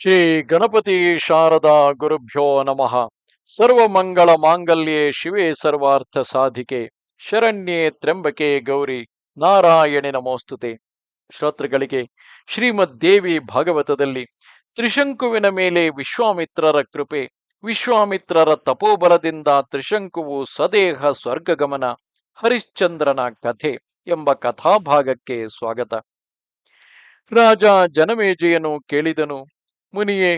ಶ್ರೀ ಗಣಪತಿ ಶಾರದಾ ಗುರುಭ್ಯೋ ನಮಃ. ಸರ್ವ ಮಂಗಳ ಮಾಂಗಲ್ಯೆ ಶಿವೆ ಸರ್ವಾರ್ಥ ಸಾಧಿಕೆ. ಶರಣ್ಯೆ ತ್ರ್ಯಂಬಕೆ ಗೌರಿ. ನಾರಾಯಣಿ ನಮೋಸ್ತುತೆ. ಶ್ರೋತೃಗಳಿಗೆ ಶ್ರೀಮದ್ ದೇವಿ ಭಾಗವತದಲ್ಲಿ ತ್ರಿಶಂಕುವಿನ ಮೇಲೆ ವಿಶ್ವಾಮಿತ್ರರ ಕೃಪೆ. ವಿಶ್ವಾಮಿತ್ರರ ತಪೋಬಲದಿಂದ ತ್ರಿಶಂಕುವು ಸದೇಹ ಸ್ವರ್ಗಗಮನ. ಹರಿಶ್ಚಂದ್ರನ ಕಥೆ ಎಂಬ ಕಥಾಭಾಗಕ್ಕೆ ಸ್ವಾಗತ. ರಾಜ ಜನಮೇಜೆಯನ್ನು ಕೇಳಿದನು ಮುನಿಯೇ,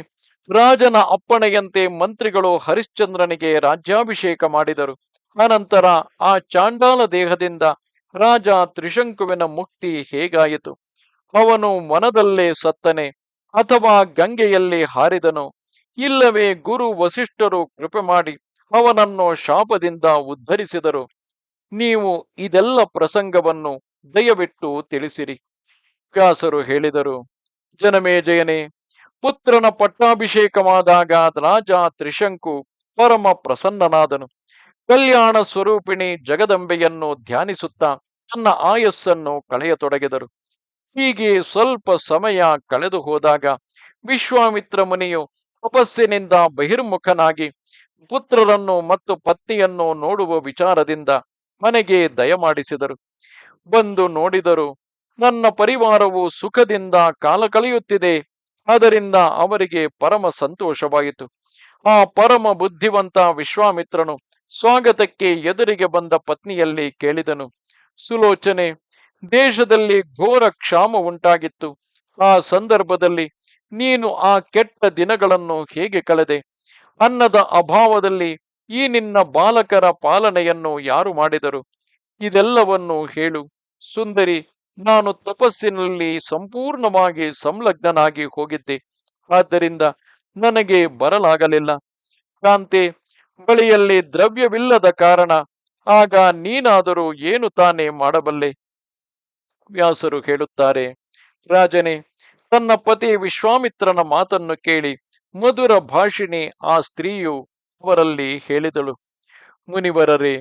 ರಾಜನ ಅಪ್ಪಣೆಯಂತೆ ಮಂತ್ರಿಗಳು ಹರಿಶ್ಚಂದ್ರನಿಗೆ ರಾಜ್ಯಾಭಿಷೇಕ ಮಾಡಿದರು. ಅನಂತರ ಆ ಚಾಂಡಾಲ ದೇಹದಿಂದ ರಾಜ ತ್ರಿಶಂಕುವಿನ ಮುಕ್ತಿ ಹೇಗಾಯಿತು? ಅವನು ವನದಲ್ಲೇ ಸತ್ತನೆ ಅಥವಾ ಗಂಗೆಯಲ್ಲಿ ಹಾರಿದನು? ಇಲ್ಲವೇ ಗುರು ವಸಿಷ್ಠರು ಕೃಪೆ ಮಾಡಿ ಅವನನ್ನು ಶಾಪದಿಂದ ಉದ್ಧರಿಸಿದರು. ನೀವು ಇದೆಲ್ಲ ಪ್ರಸಂಗವನ್ನು ದಯವಿಟ್ಟು ತಿಳಿಸಿರಿ. ವ್ಯಾಸರು ಹೇಳಿದರು. ಜನಮೇಜಯನೇ ಪುತ್ರನ ಪಟ್ಟಾಭಿಷೇಕವಾದಾಗ ರಾಜ ತ್ರಿಶಂಕು ಪರಮ ಪ್ರಸನ್ನನಾದನು. ಕಲ್ಯಾಣ ಸ್ವರೂಪಿಣಿ ಜಗದಂಬೆಯನ್ನು ಧ್ಯಾನಿಸುತ್ತಾ ತನ್ನ ಆಯಸ್ಸನ್ನು ಕಳೆಯತೊಡಗಿದರು. ಹೀಗೆ ಸ್ವಲ್ಪ ಸಮಯ ಕಳೆದು ಹೋದಾಗ ವಿಶ್ವಾಮಿತ್ರ ಮುನಿಯು ತಪಸ್ಸಿನಿಂದ ಬಹಿರ್ಮುಖನಾಗಿ ಪುತ್ರರನ್ನು ಮತ್ತು ಪತ್ನಿಯನ್ನು ನೋಡುವ ವಿಚಾರದಿಂದ ಮನೆಗೆ ದಯಮಾಡಿಸಿದರು ಬಂದು ನೋಡಿದರು, ನನ್ನ ಪರಿವಾರವು ಸುಖದಿಂದ ಕಾಲ ಕಳೆಯುತ್ತಿದೆ ಅದರಿಂದ ಅವರಿಗೆ ಪರಮ ಸಂತೋಷವಾಯಿತು. ಆ ಪರಮ ಬುದ್ಧಿವಂತ ವಿಶ್ವಾಮಿತ್ರನು ಸ್ವಾಗತಕ್ಕೆ ಎದುರಿಗೆ ಬಂದ ಪತ್ನಿಯಲ್ಲಿ ಕೇಳಿದನು. ಸುಲೋಚನೆ, ದೇಶದಲ್ಲಿ ಘೋರ ಕ್ಷಾಮ ಉಂಟಾಗಿತ್ತು. ಆ ಸಂದರ್ಭದಲ್ಲಿ ನೀನು ಆ ಕೆಟ್ಟ ದಿನಗಳನ್ನು ಹೇಗೆ ಕಳೆದೆ? ಅನ್ನದ ಅಭಾವದಲ್ಲಿ ಈ ನಿನ್ನ ಬಾಲಕರ ಪಾಲನೆಯನ್ನು ಯಾರು ಮಾಡಿದರು? ಇದೆಲ್ಲವನ್ನು ಹೇಳು. ಸುಂದರಿ ನಾನು ತಪಸ್ಸಿನಲ್ಲಿ ಸಂಪೂರ್ಣವಾಗಿ ಸಂಲಗ್ನನಾಗಿ ಹೋಗಿದ್ದೆ. ಆದ್ದರಿಂದ ನನಗೆ ಬರಲಾಗಲಿಲ್ಲ. ಕಾಂತೆ ಬಳಿಯಲ್ಲಿ ದ್ರವ್ಯವಿಲ್ಲದ ಕಾರಣ ಆಗ ನೀನಾದರೂ ಏನು ತಾನೇ ಮಾಡಬಲ್ಲೆ? ವ್ಯಾಸರು ಹೇಳುತ್ತಾರೆ, ರಾಜನೇ, ತನ್ನ ಪತಿ ವಿಶ್ವಾಮಿತ್ರನ ಮಾತನ್ನು ಕೇಳಿ ಮಧುರ ಭಾಷಿಣಿ ಆ ಸ್ತ್ರೀಯು ಅವರಲ್ಲಿ ಹೇಳಿದಳು, ಮುನಿವರರೇ,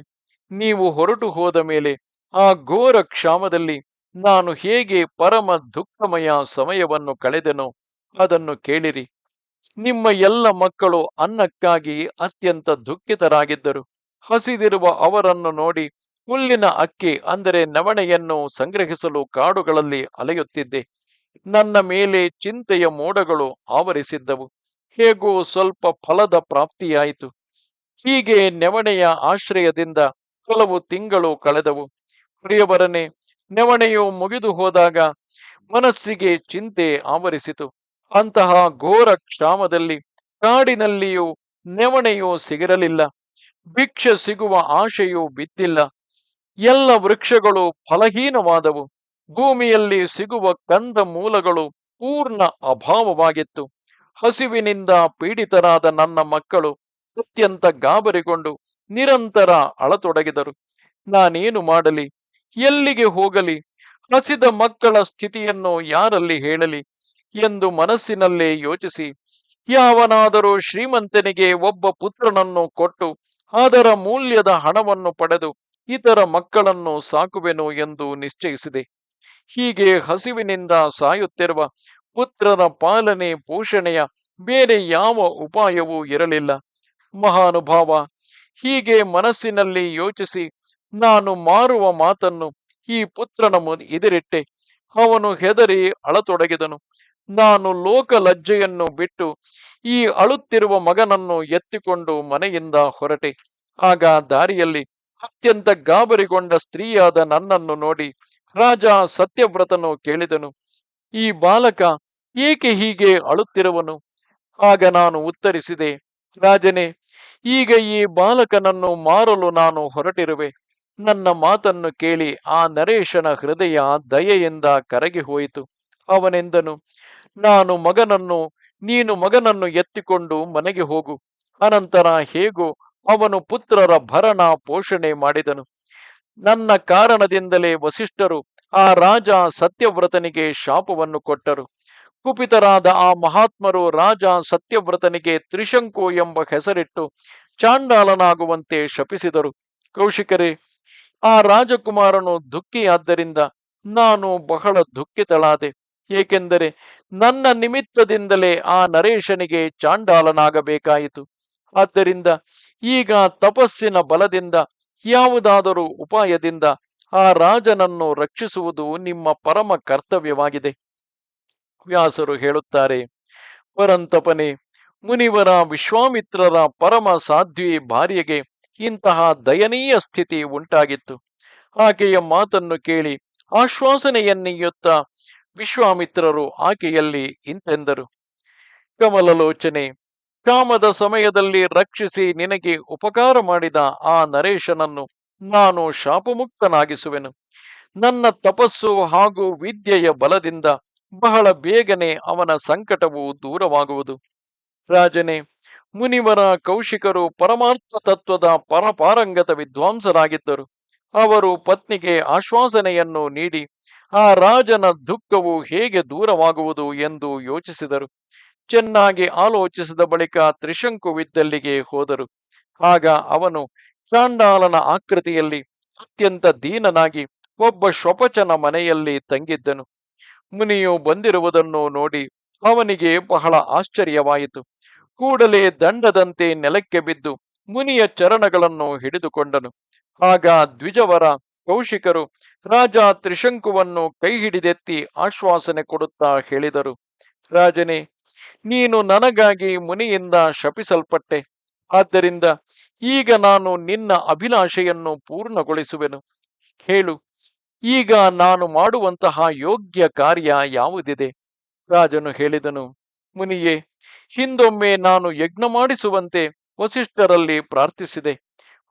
ನೀವು ಹೊರಟು ಹೋದ ಮೇಲೆ ಆ ಘೋರ ಕ್ಷಾಮದಲ್ಲಿ ನಾನು ಹೇಗೆ ಪರಮ ದುಃಖಮಯ ಸಮಯವನ್ನು ಕಳೆದೆನೋ ಅದನ್ನು ಕೇಳಿರಿ. ನಿಮ್ಮ ಎಲ್ಲ ಮಕ್ಕಳು ಅನ್ನಕ್ಕಾಗಿ ಅತ್ಯಂತ ದುಃಖಿತರಾಗಿದ್ದರು. ಹಸಿದಿರುವ ಅವರನ್ನು ನೋಡಿ ಹುಲ್ಲಿನ ಅಕ್ಕಿ ಅಂದರೆ ನವಣೆಯನ್ನು ಸಂಗ್ರಹಿಸಲು ಕಾಡುಗಳಲ್ಲಿ ಅಲೆಯುತ್ತಿದ್ದೆ. ನನ್ನ ಮೇಲೆ ಚಿಂತೆಯ ಮೋಡಗಳು ಆವರಿಸಿದ್ದವು. ಹೇಗೋ ಸ್ವಲ್ಪ ಫಲದ ಪ್ರಾಪ್ತಿಯಾಯಿತು. ಹೀಗೆ ನೆವಣೆಯ ಆಶ್ರಯದಿಂದ ಕೆಲವು ತಿಂಗಳು ಕಳೆದವು. ಪ್ರಿಯವರನೆ ನೆವಣೆಯು ಮುಗಿದು ಹೋದಾಗ ಮನಸ್ಸಿಗೆ ಚಿಂತೆ ಆವರಿಸಿತು. ಅಂತಹ ಘೋರ ಕ್ಷಾಮದಲ್ಲಿ ಕಾಡಿನಲ್ಲಿಯೂ ನೆವಣೆಯೂ ಸಿಗಿರಲಿಲ್ಲ. ಭಿಕ್ಷೆ ಸಿಗುವ ಆಶೆಯೂ ಬಿದ್ದಿಲ್ಲ. ಎಲ್ಲ ವೃಕ್ಷಗಳು ಫಲಹೀನವಾದವು. ಭೂಮಿಯಲ್ಲಿ ಸಿಗುವ ಕಂದ ಮೂಲಗಳು ಪೂರ್ಣ ಅಭಾವವಾಗಿತ್ತು. ಹಸಿವಿನಿಂದ ಪೀಡಿತರಾದ ನನ್ನ ಮಕ್ಕಳು ಅತ್ಯಂತ ಗಾಬರಿಗೊಂಡು ನಿರಂತರ ಅಳತೊಡಗಿದರು. ನಾನೇನು ಮಾಡಲಿ? ಎಲ್ಲಿಗೆ ಹೋಗಲಿ? ಹಸಿದ ಮಕ್ಕಳ ಸ್ಥಿತಿಯನ್ನು ಯಾರಲ್ಲಿ ಹೇಳಲಿ? ಎಂದು ಮನಸ್ಸಿನಲ್ಲೇ ಯೋಚಿಸಿ. ಯಾವನಾದರೂ ಶ್ರೀಮಂತನಿಗೆ ಒಬ್ಬ ಪುತ್ರನನ್ನು ಕೊಟ್ಟು ಅದರ ಮೌಲ್ಯದ ಹಣವನ್ನು ಪಡೆದು ಇತರ ಮಕ್ಕಳನ್ನು ಸಾಕುವೆನು ಎಂದು ನಿಶ್ಚಯಿಸಿದೆ. ಹೀಗೆ ಹಸಿವಿನಿಂದ ಸಾಯುತ್ತಿರುವ ಪುತ್ರನ ಪಾಲನೆ, ಪೋಷಣೆಯ ಬೇರೆ ಯಾವ ಉಪಾಯವೂ ಇರಲಿಲ್ಲ. ಮಹಾನುಭಾವ, ಹೀಗೆ ಮನಸ್ಸಿನಲ್ಲಿ ಯೋಚಿಸಿ ನಾನು ಮಾರುವ ಮಾತನ್ನು ಈ ಪುತ್ರನ ಎದುರಿಟ್ಟೆ. ಅವನು ಹೆದರಿ ಅಳತೊಡಗಿದನು. ನಾನು ಲೋಕ ಲಜ್ಜೆಯನ್ನು ಬಿಟ್ಟು ಈ ಅಳುತ್ತಿರುವ ಮಗನನ್ನು ಎತ್ತಿಕೊಂಡು ಮನೆಯಿಂದ ಹೊರಟೆ. ಆಗ ದಾರಿಯಲ್ಲಿ ಅತ್ಯಂತ ಗಾಬರಿಗೊಂಡ ಸ್ತ್ರೀಯಾದ ನನ್ನನ್ನು ನೋಡಿ ರಾಜ ಸತ್ಯವ್ರತನು ಕೇಳಿದನು. ಈ ಬಾಲಕ ಏಕೆ ಹೀಗೆ ಅಳುತ್ತಿರುವನು? ಆಗ ನಾನು ಉತ್ತರಿಸಿದೆ, ರಾಜನೇ, ಈಗ ಈ ಬಾಲಕನನ್ನು ಮಾರಲು ನಾನು ಹೊರಟಿರುವೆ. ನನ್ನ ಮಾತನ್ನು ಕೇಳಿ ಆ ನರೇಶನ ಹೃದಯ ದಯೆಯಿಂದ ಕರಗಿ ಹೋಯಿತು. ಅವನೆಂದನು, ನಾನು ಮಗನನ್ನು, ನೀನು ಮಗನನ್ನು ಎತ್ತಿಕೊಂಡು ಮನೆಗೆ ಹೋಗು. ಅನಂತರ ಹೇಗೋ ಅವನು ಪುತ್ರರ ಭರಣ ಪೋಷಣೆ ಮಾಡಿದನು. ನನ್ನ ಕಾರಣದಿಂದಲೇ ವಸಿಷ್ಠರು ಆ ರಾಜ ಸತ್ಯವ್ರತನಿಗೆ ಶಾಪವನ್ನು ಕೊಟ್ಟರು. ಕುಪಿತರಾದ ಆ ಮಹಾತ್ಮರು ರಾಜ ಸತ್ಯವ್ರತನಿಗೆ ತ್ರಿಶಂಕು ಎಂಬ ಹೆಸರಿಟ್ಟು ಚಾಂಡಾಲನಾಗುವಂತೆ ಶಪಿಸಿದರು. ಕೌಶಿಕರೇ ಆ ರಾಜಕುಮಾರನು ದುಃಖಿಯಾದ್ದರಿಂದ ನಾನು ಬಹಳ ದುಃಖಿತಳಾದೆ. ಏಕೆಂದರೆ ನನ್ನ ನಿಮಿತ್ತದಿಂದಲೇ ಆ ನರೇಶನಿಗೆ ಚಾಂಡಾಲನಾಗಬೇಕಾಯಿತು. ಆದ್ದರಿಂದ ಈಗ ತಪಸ್ಸಿನ ಬಲದಿಂದ ಯಾವುದಾದರೂ ಉಪಾಯದಿಂದ ಆ ರಾಜನನ್ನು ರಕ್ಷಿಸುವುದು ನಿಮ್ಮ ಪರಮ ಕರ್ತವ್ಯವಾಗಿದೆ. ವ್ಯಾಸರು ಹೇಳುತ್ತಾರೆ ಪರಂತಪನೆ ಮುನಿವರ ವಿಶ್ವಾಮಿತ್ರರ ಪರಮ ಸಾಧ್ವಿ ಭಾರ್ಯೆಗೆ ಇಂತಹ ದಯನೀಯ ಸ್ಥಿತಿ ಉಂಟಾಗಿತ್ತು. ಆಕೆಯ ಮಾತನ್ನು ಕೇಳಿ ಆಶ್ವಾಸನೆಯನ್ನೆಯುತ್ತ ವಿಶ್ವಾಮಿತ್ರರು ಆಕೆಯಲ್ಲಿ ಇಂತೆಂದರು. ಕಮಲಲೋಚನೆ, ಕಾಮದ ಸಮಯದಲ್ಲಿ ರಕ್ಷಿಸಿ ನಿನಗೆ ಉಪಕಾರ ಮಾಡಿದ ಆ ನರೇಶನನ್ನು ನಾನು ಶಾಪಮುಕ್ತನಾಗಿಸುವೆನು. ನನ್ನ ತಪಸ್ಸು ಹಾಗೂ ವಿದ್ಯೆಯ ಬಲದಿಂದ ಬಹಳ ಬೇಗನೆ ಅವನ ಸಂಕಟವು ದೂರವಾಗುವುದು. ರಾಜನೇ ಮುನಿವರ ಕೌಶಿಕರು ಪರಮಾರ್ಥ ತತ್ವದ ಪರಪಾರಂಗತ ವಿದ್ವಾಂಸರಾಗಿದ್ದರು. ಅವರು ಪತ್ನಿಗೆ ಆಶ್ವಾಸನೆಯನ್ನು ನೀಡಿ, ಆ ರಾಜನ ದುಃಖವು ಹೇಗೆ ದೂರವಾಗುವುದು ಎಂದು ಯೋಚಿಸಿದರು. ಚೆನ್ನಾಗಿ ಆಲೋಚಿಸಿದ ಬಳಿಕ ತ್ರಿಶಂಕುವಿದ್ದಲ್ಲಿಗೆ ಹೋದರು. ಆಗ ಅವನು ಚಾಂಡಾಲನ ಆಕೃತಿಯಲ್ಲಿ ಅತ್ಯಂತ ದೀನನಾಗಿ ಒಬ್ಬ ಶ್ವಪಚನ ಮನೆಯಲ್ಲಿ ತಂಗಿದ್ದನು. ಮುನಿಯು ಬಂದಿರುವುದನ್ನು ನೋಡಿ ಅವನಿಗೆ ಬಹಳ ಆಶ್ಚರ್ಯವಾಯಿತು. ಕೂಡಲೇ ದಂಡದಂತೆ ನೆಲಕ್ಕೆ ಬಿದ್ದು ಮುನಿಯ ಚರಣಗಳನ್ನು ಹಿಡಿದುಕೊಂಡನು. ಆಗ ದ್ವಿಜವರ ಕೌಶಿಕರು ರಾಜ ತ್ರಿಶಂಕುವನ್ನು ಕೈ ಹಿಡಿದೆತ್ತಿ ಆಶ್ವಾಸನೆ ಕೊಡುತ್ತಾ ಹೇಳಿದರು. ರಾಜನೇ, ನೀನು ನನಗಾಗಿ ಮುನಿಯಿಂದ ಶಪಿಸಲ್ಪಟ್ಟೆ. ಆದ್ದರಿಂದ ಈಗ ನಾನು ನಿನ್ನ ಅಭಿಲಾಷೆಯನ್ನು ಪೂರ್ಣಗೊಳಿಸುವೆನು. ಹೇಳು, ಈಗ ನಾನು ಮಾಡುವಂತಹ ಯೋಗ್ಯ ಕಾರ್ಯ ಯಾವುದಿದೆ? ರಾಜನು ಹೇಳಿದನು ಮುನಿಯೇ, ಹಿಂದೊಮ್ಮೆ ನಾನು ಯಜ್ಞ ಮಾಡಿಸುವಂತೆ ವಸಿಷ್ಠರಲ್ಲಿ ಪ್ರಾರ್ಥಿಸಿದೆ.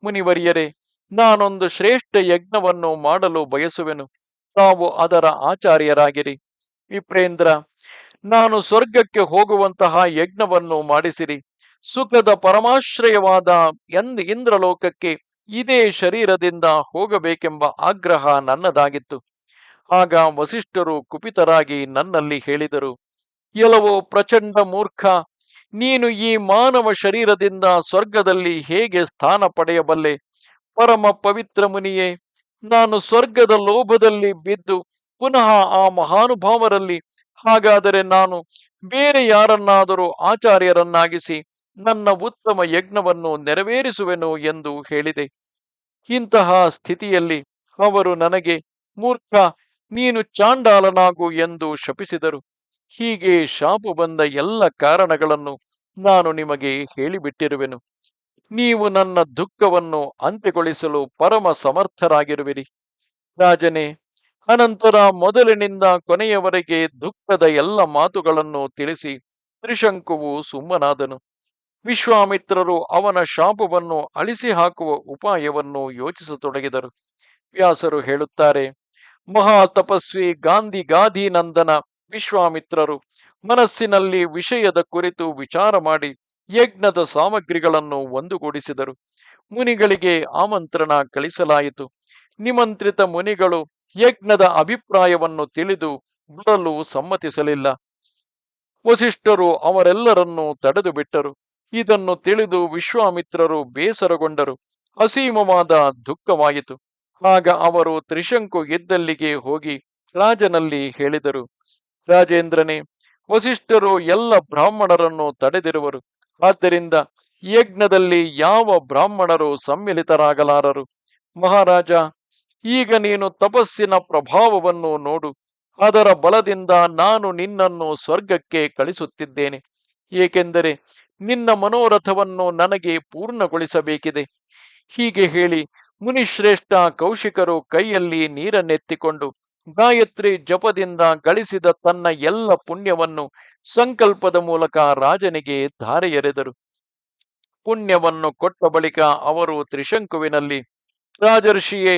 ಮುನಿವರಿಯರೇ, ನಾನೊಂದು ಶ್ರೇಷ್ಠ ಯಜ್ಞವನ್ನು ಮಾಡಲು ಬಯಸುವೆನು. ತಾವು ಅದರ ಆಚಾರ್ಯರಾಗಿರಿ. ವಿಪ್ರೇಂದ್ರ, ನಾನು ಸ್ವರ್ಗಕ್ಕೆ ಹೋಗುವಂತಹ ಯಜ್ಞವನ್ನು ಮಾಡಿಸಿರಿ. ಸುಖದ ಪರಮಾಶ್ರಯವಾದ ಎಂದ ಇಂದ್ರಲೋಕಕ್ಕೆ ಇದೇ ಶರೀರದಿಂದ ಹೋಗಬೇಕೆಂಬ ಆಗ್ರಹ ನನ್ನದಾಗಿತ್ತು. ಆಗ ವಸಿಷ್ಠರು ಕುಪಿತರಾಗಿ ನನ್ನಲ್ಲಿ ಹೇಳಿದರು. ಎಲವೋ ಪ್ರಚಂಡ ಮೂರ್ಖ, ನೀನು ಈ ಮಾನವ ಶರೀರದಿಂದ ಸ್ವರ್ಗದಲ್ಲಿ ಹೇಗೆ ಸ್ಥಾನ ಪಡೆಯಬಲ್ಲೆ? ಪರಮ ಪವಿತ್ರ ಮುನಿಯೇ, ನಾನು ಸ್ವರ್ಗದ ಲೋಭದಲ್ಲಿ ಬಿದ್ದು ಪುನಃ ಆ ಮಹಾನುಭಾವರಲ್ಲಿ ಹಾಗಾದರೆ ನಾನು ಬೇರೆ ಯಾರನ್ನಾದರೂ ಆಚಾರ್ಯರನ್ನಾಗಿಸಿ ನನ್ನ ಉತ್ತಮ ಯಜ್ಞವನ್ನು ನೆರವೇರಿಸುವೆನು ಎಂದು ಹೇಳಿದೆ. ಇಂತಹ ಸ್ಥಿತಿಯಲ್ಲಿ ಅವರು ನನಗೆ, ಮೂರ್ಖ, ನೀನು ಚಾಂಡಾಲನಾಗು ಎಂದು ಶಪಿಸಿದರು. ಹೀಗೆ ಶಾಪು ಬಂದ ಎಲ್ಲ ಕಾರಣಗಳನ್ನು ನಾನು ನಿಮಗೆ ಹೇಳಿಬಿಟ್ಟಿರುವೆನು. ನೀವು ನನ್ನ ದುಃಖವನ್ನು ಅಂತ್ಯಗೊಳಿಸಲು ಪರಮ ಸಮರ್ಥರಾಗಿರುವಿರಿ. ರಾಜನೇ, ಅನಂತರ ಮೊದಲಿನಿಂದ ಕೊನೆಯವರೆಗೆ ದುಃಖದ ಎಲ್ಲ ಮಾತುಗಳನ್ನು ತಿಳಿಸಿ ತ್ರಿಶಂಕುವು ಸುಮ್ಮನಾದನು. ವಿಶ್ವಾಮಿತ್ರರು ಅವನ ಶಾಪವನ್ನು ಅಳಿಸಿ ಹಾಕುವ ಉಪಾಯವನ್ನು ಯೋಚಿಸತೊಡಗಿದರು. ವ್ಯಾಸರು ಹೇಳುತ್ತಾರೆ, ಮಹಾ ತಪಸ್ವಿ ಗಾಂಧಿ ಗಾಧಿನಂದನ ವಿಶ್ವಾಮಿತ್ರರು ಮನಸ್ಸಿನಲ್ಲಿ ವಿಷಯದ ಕುರಿತು ವಿಚಾರ ಮಾಡಿ ಯಜ್ಞದ ಸಾಮಗ್ರಿಗಳನ್ನು ಒಂದುಗೂಡಿಸಿದರು. ಮುನಿಗಳಿಗೆ ಆಮಂತ್ರಣ ಕಳಿಸಲಾಯಿತು. ನಿಮಂತ್ರಿತ ಮುನಿಗಳು ಯಜ್ಞದ ಅಭಿಪ್ರಾಯವನ್ನು ತಿಳಿದು ಬರಲು ಸಮ್ಮತಿಸಲಿಲ್ಲ. ವಸಿಷ್ಠರು ಅವರೆಲ್ಲರನ್ನೂ ತಡೆದು ಬಿಟ್ಟರು ಇದನ್ನು ತಿಳಿದು ವಿಶ್ವಾಮಿತ್ರರು ಬೇಸರಗೊಂಡರು. ಅಸೀಮವಾದ ದುಃಖವಾಯಿತು. ಆಗ ಅವರು ತ್ರಿಶಂಕು ಇದ್ದಲ್ಲಿಗೆ ಹೋಗಿ ರಾಜನಲ್ಲಿ ಹೇಳಿದರು. ರಾಜೇಂದ್ರನೇ, ವಸಿಷ್ಠರು ಎಲ್ಲ ಬ್ರಾಹ್ಮಣರನ್ನು ತಡೆದಿರುವರು. ಆದ್ದರಿಂದ ಯಜ್ಞದಲ್ಲಿ ಯಾವ ಬ್ರಾಹ್ಮಣರು ಸಮ್ಮಿಲಿತರಾಗಲಾರರು? ಮಹಾರಾಜ, ಈಗ ನೀನು ತಪಸ್ಸಿನ ಪ್ರಭಾವವನ್ನು ನೋಡು. ಅದರ ಬಲದಿಂದ ನಾನು ನಿನ್ನನ್ನು ಸ್ವರ್ಗಕ್ಕೆ ಕಳಿಸುತ್ತಿದ್ದೇನೆ. ಏಕೆಂದರೆ ನಿನ್ನ ಮನೋರಥವನ್ನು ನನಗೆ ಪೂರ್ಣಗೊಳಿಸಬೇಕಿದೆ. ಹೀಗೆ ಹೇಳಿ ಮುನಿಶ್ರೇಷ್ಠ ಕೌಶಿಕರು ಕೈಯಲ್ಲಿ ನೀರನ್ನೆತ್ತಿಕೊಂಡು ಗಾಯತ್ರಿ ಜಪದಿಂದ ಗಳಿಸಿದ ತನ್ನ ಎಲ್ಲ ಪುಣ್ಯವನ್ನು ಸಂಕಲ್ಪದ ಮೂಲಕ ರಾಜನಿಗೆ ಧಾರೆ ಎರೆದರು ಪುಣ್ಯವನ್ನು ಕೊಟ್ಟ ಬಳಿಕ ಅವರು ತ್ರಿಶಂಕುವಿನಲ್ಲಿ, ರಾಜರ್ಷಿಯೇ,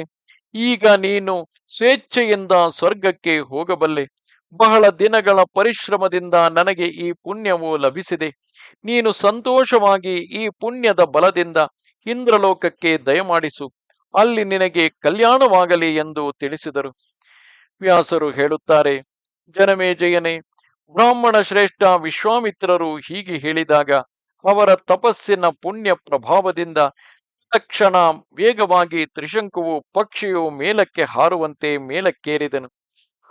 ಈಗ ನೀನು ಸ್ವೇಚ್ಛೆಯಿಂದ ಸ್ವರ್ಗಕ್ಕೆ ಹೋಗಬಲ್ಲೆ. ಬಹಳ ದಿನಗಳ ಪರಿಶ್ರಮದಿಂದ ನನಗೆ ಈ ಪುಣ್ಯವು ಲಭಿಸಿದೆ. ನೀನು ಸಂತೋಷವಾಗಿ ಈ ಪುಣ್ಯದ ಬಲದಿಂದ ಇಂದ್ರಲೋಕಕ್ಕೆ ದಯಮಾಡಿಸು. ಅಲ್ಲಿ ನಿನಗೆ ಕಲ್ಯಾಣವಾಗಲಿ ಎಂದು ತಿಳಿಸಿದರು. ವ್ಯಾಸರು ಹೇಳುತ್ತಾರೆ ಜನಮೇಜಯನೇ ಬ್ರಾಹ್ಮಣ ಶ್ರೇಷ್ಠ ವಿಶ್ವಾಮಿತ್ರರು ಹೀಗೆ ಹೇಳಿದಾಗ, ಅವರ ತಪಸ್ಸಿನ ಪುಣ್ಯ ಪ್ರಭಾವದಿಂದ ತಕ್ಷಣ ವೇಗವಾಗಿ ತ್ರಿಶಂಕುವು ಪಕ್ಷಿಯು ಮೇಲಕ್ಕೆ ಹಾರುವಂತೆ ಮೇಲಕ್ಕೇರಿದನು.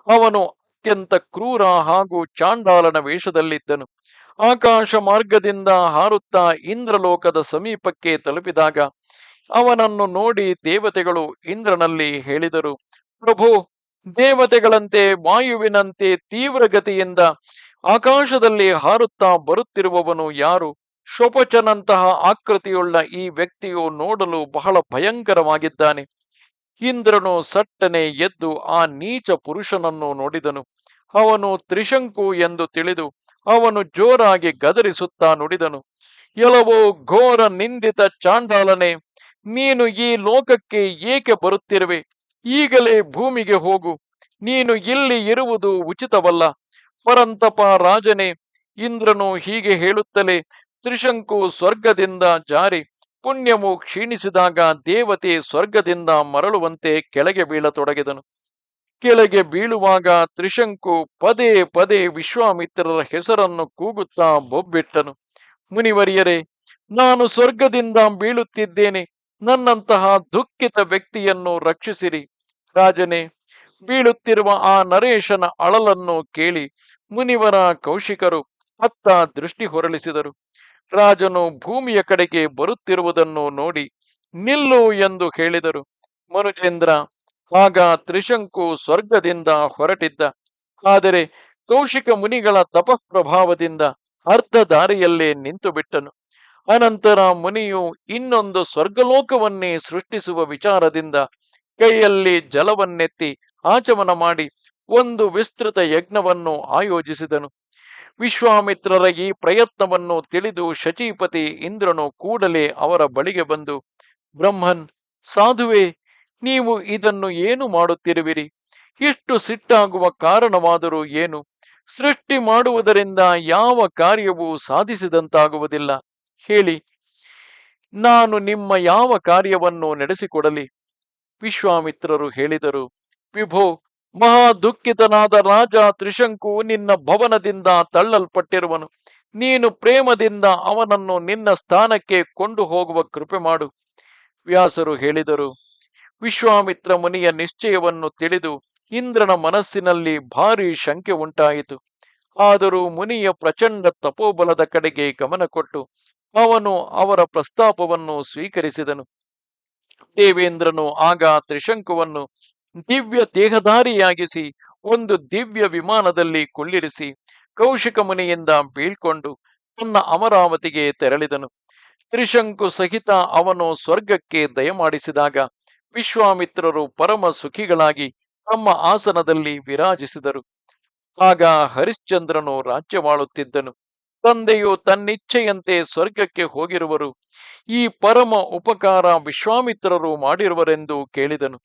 ಅವನು ಅತ್ಯಂತ ಕ್ರೂರ ಹಾಗೂ ಚಾಂಡಾಲನ ವೇಷದಲ್ಲಿದ್ದನು. ಆಕಾಶ ಮಾರ್ಗದಿಂದ ಹಾರುತ್ತಾ ಇಂದ್ರಲೋಕದ ಸಮೀಪಕ್ಕೆ ತಲುಪಿದಾಗ, ಅವನನ್ನು ನೋಡಿ ದೇವತೆಗಳು ಇಂದ್ರನಲ್ಲಿ ಹೇಳಿದರು, ಪ್ರಭು ದೇವತೆಗಳಂತೆ, ವಾಯುವಿನಂತೆ ತೀವ್ರಗತಿಯಿಂದ ಆಕಾಶದಲ್ಲಿ ಹಾರುತ್ತಾ ಬರುತ್ತಿರುವವನು ಯಾರು? ಶೋಪಚನಂತಹ ಆಕೃತಿಯುಳ್ಳ ಈ ವ್ಯಕ್ತಿಯು ನೋಡಲು ಬಹಳ ಭಯಂಕರವಾಗಿದ್ದಾನೆ. ಇಂದ್ರನು ಸಟ್ಟನೆ ಎದ್ದು ಆ ನೀಚ ಪುರುಷನನ್ನು ನೋಡಿದನು. ಅವನು ತ್ರಿಶಂಕು ಎಂದು ತಿಳಿದು ಅವನು ಜೋರಾಗಿ ಗದರಿಸುತ್ತಾ ನುಡಿದನು. ಎಲ್ಲವೋ ಘೋರ ನಿಂದಿತ ಚಾಂಡಾಲನೆ, ನೀನು ಈ ಲೋಕಕ್ಕೆ ಏಕೆ ಬರುತ್ತಿರುವೆ? ಈಗಲೇ ಭೂಮಿಗೆ ಹೋಗು. ನೀನು ಇಲ್ಲಿ ಇರುವುದು ಉಚಿತವಲ್ಲ. ಪರಂತಪ ರಾಜನೇ, ಇಂದ್ರನು ಹೀಗೆ ಹೇಳುತ್ತಲೇ, ತ್ರಿಶಂಕು ಸ್ವರ್ಗದಿಂದ ಜಾರಿ, ಪುಣ್ಯವು ಕ್ಷೀಣಿಸಿದಾಗ ದೇವತೆ ಸ್ವರ್ಗದಿಂದ ಮರಳುವಂತೆ ಕೆಳಗೆ ಬೀಳತೊಡಗಿದನು. ಕೆಳಗೆ ಬೀಳುವಾಗ ತ್ರಿಶಂಕು ಪದೇ ಪದೇ ವಿಶ್ವಾಮಿತ್ರರ ಹೆಸರನ್ನು ಕೂಗುತ್ತಾ ಬೊಬ್ಬಿಟ್ಟನು. ಮುನಿವರಿಯರೇ, ನಾನು ಸ್ವರ್ಗದಿಂದ ಬೀಳುತ್ತಿದ್ದೇನೆ. ನನ್ನಂತಹ ದುಃಖಿತ ವ್ಯಕ್ತಿಯನ್ನು ರಕ್ಷಿಸಿರಿ. ರಾಜನೇ, ಬೀಳುತ್ತಿರುವ ಆ ನರೇಶನ ಅಳಲನ್ನು ಕೇಳಿ ಮುನಿವರ ಕೌಶಿಕರು ಅತ್ತ ದೃಷ್ಟಿ ಹೊರಳಿಸಿದರು. ರಾಜನು ಭೂಮಿಯ ಕಡೆಗೆ ಬರುತ್ತಿರುವುದನ್ನು ನೋಡಿ ನಿಲ್ಲು ಎಂದು ಹೇಳಿದರು. ಮನುಜೇಂದ್ರ, ಆಗ ತ್ರಿಶಂಕು ಸ್ವರ್ಗದಿಂದ ಹೊರಟಿದ್ದ. ಆದರೆ ಕೌಶಿಕ ಮುನಿಗಳ ತಪಃಪ್ರಭಾವದಿಂದ ಅರ್ಧ ದಾರಿಯಲ್ಲೇ ನಿಂತು ಬಿಟ್ಟನು ಅನಂತರ ಮುನಿಯು ಇನ್ನೊಂದು ಸ್ವರ್ಗಲೋಕವನ್ನೇ ಸೃಷ್ಟಿಸುವ ವಿಚಾರದಿಂದ ಕೈಯಲ್ಲಿ ಜಲವನ್ನೆತ್ತಿ ಆಚಮನ ಮಾಡಿ ಒಂದು ವಿಸ್ತೃತ ಯಜ್ಞವನ್ನು ಆಯೋಜಿಸಿದನು. ವಿಶ್ವಾಮಿತ್ರರ ಈ ಪ್ರಯತ್ನವನ್ನು ತಿಳಿದು ಶಚೀಪತಿ ಇಂದ್ರನು ಕೂಡಲೇ ಅವರ ಬಳಿಗೆ ಬಂದು, ಬ್ರಹ್ಮನ್, ಸಾಧುವೆ, ನೀವು ಇದನ್ನು ಏನು ಮಾಡುತ್ತಿರುವಿರಿ? ಇಷ್ಟು ಸಿಟ್ಟಾಗುವ ಕಾರಣವಾದರೂ ಏನು? ಸೃಷ್ಟಿ ಮಾಡುವುದರಿಂದ ಯಾವ ಕಾರ್ಯವೂ ಸಾಧಿಸಿದಂತಾಗುವುದಿಲ್ಲ. ಹೇಳಿ, ನಾನು ನಿಮ್ಮ ಯಾವ ಕಾರ್ಯವನ್ನು ನಡೆಸಿಕೊಡಲಿ? ವಿಶ್ವಾಮಿತ್ರರು ಹೇಳಿದರು, ವಿಭೋ ಮಹಾ ದುಃಖಿತನಾದ ರಾಜ ತ್ರಿಶಂಕು ನಿನ್ನ ಭವನದಿಂದ ತಳ್ಳಲ್ಪಟ್ಟಿರುವನು. ನೀನು ಪ್ರೇಮದಿಂದ ಅವನನ್ನು ನಿನ್ನ ಸ್ಥಾನಕ್ಕೆ ಕೊಂಡು ಹೋಗುವ ಕೃಪೆ ಮಾಡು. ವ್ಯಾಸರು ಹೇಳಿದರು, ವಿಶ್ವಾಮಿತ್ರ ಮುನಿಯ ನಿಶ್ಚಯವನ್ನು ತಿಳಿದು ಇಂದ್ರನ ಮನಸ್ಸಿನಲ್ಲಿ ಭಾರಿ ಶಂಕೆ ಉಂಟಾಯಿತು. ಆದರೂ ಮುನಿಯ ಪ್ರಚಂಡ ತಪೋಬಲದ ಕಡೆಗೆ ಗಮನ ಕೊಟ್ಟು ಅವನು ಅವರ ಪ್ರಸ್ತಾಪವನ್ನು ಸ್ವೀಕರಿಸಿದನು. ದೇವೇಂದ್ರನು ಆಗ ತ್ರಿಶಂಕುವನ್ನು ದಿವ್ಯ ದೇಹಧಾರಿಯಾಗಿಸಿ ಒಂದು ದಿವ್ಯ ವಿಮಾನದಲ್ಲಿ ಕುಳ್ಳಿರಿಸಿ ಕೌಶಿಕ ಮುನಿಯಿಂದ ಬೀಳ್ಕೊಂಡು ತನ್ನ ಅಮರಾವತಿಗೆ ತೆರಳಿದನು. ತ್ರಿಶಂಕು ಸಹಿತ ಅವನು ಸ್ವರ್ಗಕ್ಕೆ ದಯಮಾಡಿಸಿದಾಗ ವಿಶ್ವಾಮಿತ್ರರು ಪರಮ ಸುಖಿಗಳಾಗಿ ತಮ್ಮ ಆಸನದಲ್ಲಿ ವಿರಾಜಿಸಿದರು. ಆಗ ಹರಿಶ್ಚಂದ್ರನು ರಾಜ್ಯವಾಳುತ್ತಿದ್ದನು. ತಂದೆಯು ತನ್ನಿಚ್ಛೆಯಂತೆ ಸ್ವರ್ಗಕ್ಕೆ ಹೋಗಿರುವರು. ಈ ಪರಮ ಉಪಕಾರ ವಿಶ್ವಾಮಿತ್ರರು ಮಾಡಿರುವರೆಂದು ಕೇಳಿದನು.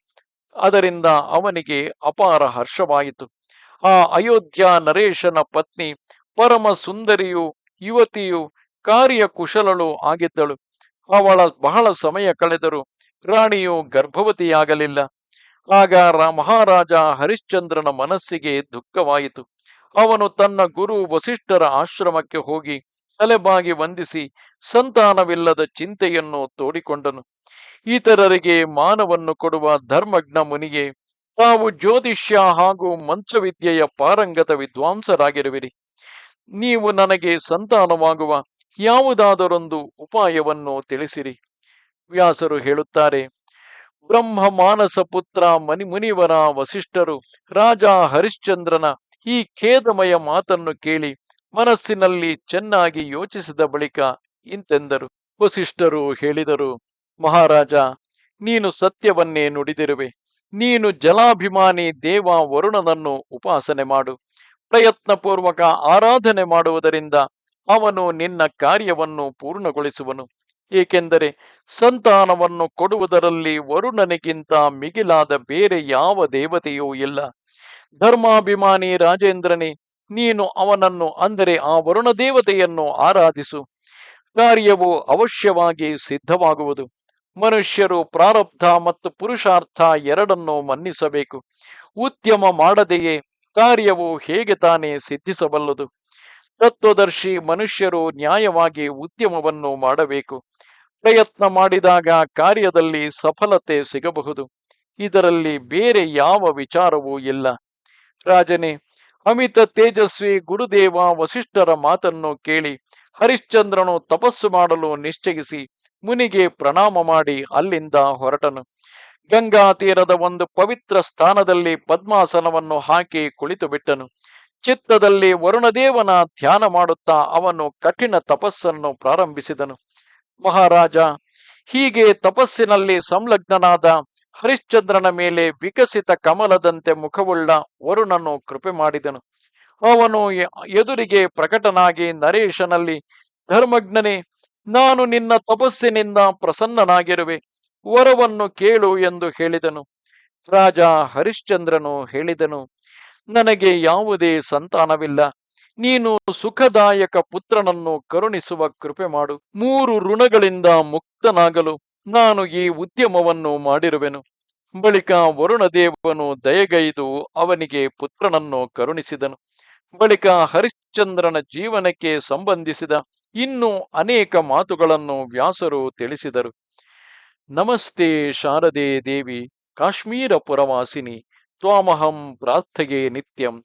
ಅದರಿಂದ ಅವನಿಗೆ ಅಪಾರ ಹರ್ಷವಾಯಿತು. ಆ ಅಯೋಧ್ಯ ನರೇಶನ ಪತ್ನಿ ಪರಮ ಸುಂದರಿಯು ಯುವತಿಯು ಕಾರ್ಯಕುಶಲಳು ಆಗಿದ್ದಳು. ಅವಳ ಬಹಳ ಸಮಯ ಕಳೆದರು ರಾಣಿಯು ಗರ್ಭವತಿಯಾಗಲಿಲ್ಲ. ಆಗ ಮಹಾರಾಜ ಹರಿಶ್ಚಂದ್ರನ ಮನಸ್ಸಿಗೆ ದುಃಖವಾಯಿತು. ಅವನು ತನ್ನ ಗುರು ವಸಿಷ್ಠರ ಆಶ್ರಮಕ್ಕೆ ಹೋಗಿ ತಲೆಬಾಗಿ ವಂದಿಸಿ ಸಂತಾನವಿಲ್ಲದ ಚಿಂತೆಯನ್ನು ತೋಡಿಕೊಂಡನು. ಇತರರಿಗೆ ಮಾನವನ್ನು ಕೊಡುವ ಧರ್ಮಜ್ಞ ಮುನಿಗೆ ತಾವು ಜ್ಯೋತಿಷ್ಯ ಹಾಗೂ ಮಂತ್ರವಿದ್ಯೆಯ ಪಾರಂಗತ ವಿದ್ವಾಂಸರಾಗಿರುವಿರಿ. ನೀವು ನನಗೆ ಸಂತಾನವಾಗುವ ಯಾವುದಾದರೊಂದು ಉಪಾಯವನ್ನು ತಿಳಿಸಿರಿ. ವ್ಯಾಸರು ಹೇಳುತ್ತಾರೆ ಬ್ರಹ್ಮ ಮಾನಸ ಪುತ್ರ ಮನಿ ಮುನಿವರ ವಸಿಷ್ಠರು ರಾಜ ಹರಿಶ್ಚಂದ್ರನ ಈ ಖೇದಮಯ ಮಾತನ್ನು ಕೇಳಿ ಮನಸ್ಸಿನಲ್ಲಿ ಚೆನ್ನಾಗಿ ಯೋಚಿಸಿದ ಬಳಿಕ ಇಂತೆಂದರು. ವಸಿಷ್ಠರು ಹೇಳಿದರು, ಮಹಾರಾಜ, ನೀನು ಸತ್ಯವನ್ನೇ ನುಡಿದಿರುವೆ. ನೀನು ಜಲಾಭಿಮಾನಿ ದೇವ ವರುಣನನ್ನು ಉಪಾಸನೆ ಮಾಡು. ಪ್ರಯತ್ನಪೂರ್ವಕ ಆರಾಧನೆ ಮಾಡುವುದರಿಂದ ಅವನು ನಿನ್ನ ಕಾರ್ಯವನ್ನು ಪೂರ್ಣಗೊಳಿಸುವನು. ಏಕೆಂದರೆ ಸಂತಾನವನ್ನು ಕೊಡುವುದರಲ್ಲಿ ವರುಣನಿಗಿಂತ ಮಿಗಿಲಾದ ಬೇರೆ ಯಾವ ದೇವತೆಯೂ ಇಲ್ಲ. ಧರ್ಮಾಭಿಮಾನಿ ರಾಜೇಂದ್ರನೇ, ನೀನು ಅವನನ್ನು ಅಂದರೆ ಆ ವರುಣ ದೇವತೆಯನ್ನು ಆರಾಧಿಸು. ಕಾರ್ಯವು ಅವಶ್ಯವಾಗಿ ಸಿದ್ಧವಾಗುವುದು. ಮನುಷ್ಯರು ಪ್ರಾರಬ್ಧ ಮತ್ತು ಪುರುಷಾರ್ಥ ಎರಡನ್ನೂ ಮನ್ನಿಸಬೇಕು. ಉದ್ಯಮ ಮಾಡದೆಯೇ ಕಾರ್ಯವು ಹೇಗೆ ತಾನೇ ಸಿದ್ಧಿಸಬಲ್ಲದು? ತತ್ವದರ್ಶಿ ಮನುಷ್ಯರು ನ್ಯಾಯವಾಗಿ ಉದ್ಯಮವನ್ನು ಮಾಡಬೇಕು. ಪ್ರಯತ್ನ ಮಾಡಿದಾಗ ಕಾರ್ಯದಲ್ಲಿ ಸಫಲತೆ ಸಿಗಬಹುದು. ಇದರಲ್ಲಿ ಬೇರೆ ಯಾವ ವಿಚಾರವೂ ಇಲ್ಲ. ರಾಜನೇ, ಅಮಿತ ತೇಜಸ್ವಿ ಗುರುದೇವ ವಸಿಷ್ಠರ ಮಾತನ್ನು ಕೇಳಿ ಹರಿಶ್ಚಂದ್ರನು ತಪಸ್ಸು ಮಾಡಲು ನಿಶ್ಚಯಿಸಿ ಮುನಿಗೆ ಪ್ರಣಾಮ ಮಾಡಿ ಅಲ್ಲಿಂದ ಹೊರಟನು. ಗಂಗಾ ತೀರದ ಒಂದು ಪವಿತ್ರ ಸ್ಥಾನದಲ್ಲಿ ಪದ್ಮಾಸನವನ್ನು ಹಾಕಿ ಕುಳಿತು ಬಿಟ್ಟನು. ಚಿತ್ತದಲ್ಲಿ ವರುಣದೇವನ ಧ್ಯಾನ ಮಾಡುತ್ತಾ ಅವನು ಕಠಿಣ ತಪಸ್ಸನ್ನು ಪ್ರಾರಂಭಿಸಿದನು. ಮಹಾರಾಜ ಹೀಗೆ ತಪಸ್ಸಿನಲ್ಲಿ ಸಂಲಗ್ನನಾದ ಹರಿಶ್ಚಂದ್ರನ ಮೇಲೆ ವಿಕಸಿತ ಕಮಲದಂತೆ ಮುಖವುಳ್ಳ ವರುಣನು ಕೃಪೆ ಮಾಡಿದನು. ಅವನು ಎದುರಿಗೆ ಪ್ರಕಟನಾಗಿ ನರೇಶನಲ್ಲಿ, ಧರ್ಮಜ್ಞನೇ, ನಾನು ನಿನ್ನ ತಪಸ್ಸಿನಿಂದ ಪ್ರಸನ್ನನಾಗಿರುವೆ, ವರವನ್ನು ಕೇಳು ಎಂದು ಹೇಳಿದನು. ರಾಜ ಹರಿಶ್ಚಂದ್ರನು ಹೇಳಿದನು, ನನಗೆ ಯಾವುದೇ ಸಂತಾನವಿಲ್ಲ. ನೀನು ಸುಖದಾಯಕ ಪುತ್ರನನ್ನು ಕರುಣಿಸುವ ಕೃಪೆ ಮಾಡು. ಮೂರು ಋಣಗಳಿಂದ ಮುಕ್ತನಾಗಲು ನಾನು ಈ ಉದ್ಯಮವನ್ನು ಮಾಡಿರುವೆನು. ಬಳಿಕ ವರುಣದೇವನು ದಯಗೈದು ಅವನಿಗೆ ಪುತ್ರನನ್ನು ಕರುಣಿಸಿದನು. ಬಳಿಕ ಹರಿಶ್ಚಂದ್ರನ ಜೀವನಕ್ಕೆ ಸಂಬಂಧಿಸಿದ ಇನ್ನೂ ಅನೇಕ ಮಾತುಗಳನ್ನು ವ್ಯಾಸರು ತಿಳಿಸಿದರು. ನಮಸ್ತೆ ಶಾರದೆ ದೇವಿ, ಕಾಶ್ಮೀರ ಪುರವಾಸಿನಿ, ತ್ವಾಮಹಂ ಪ್ರಾರ್ಥಗೆ ನಿತ್ಯಂ.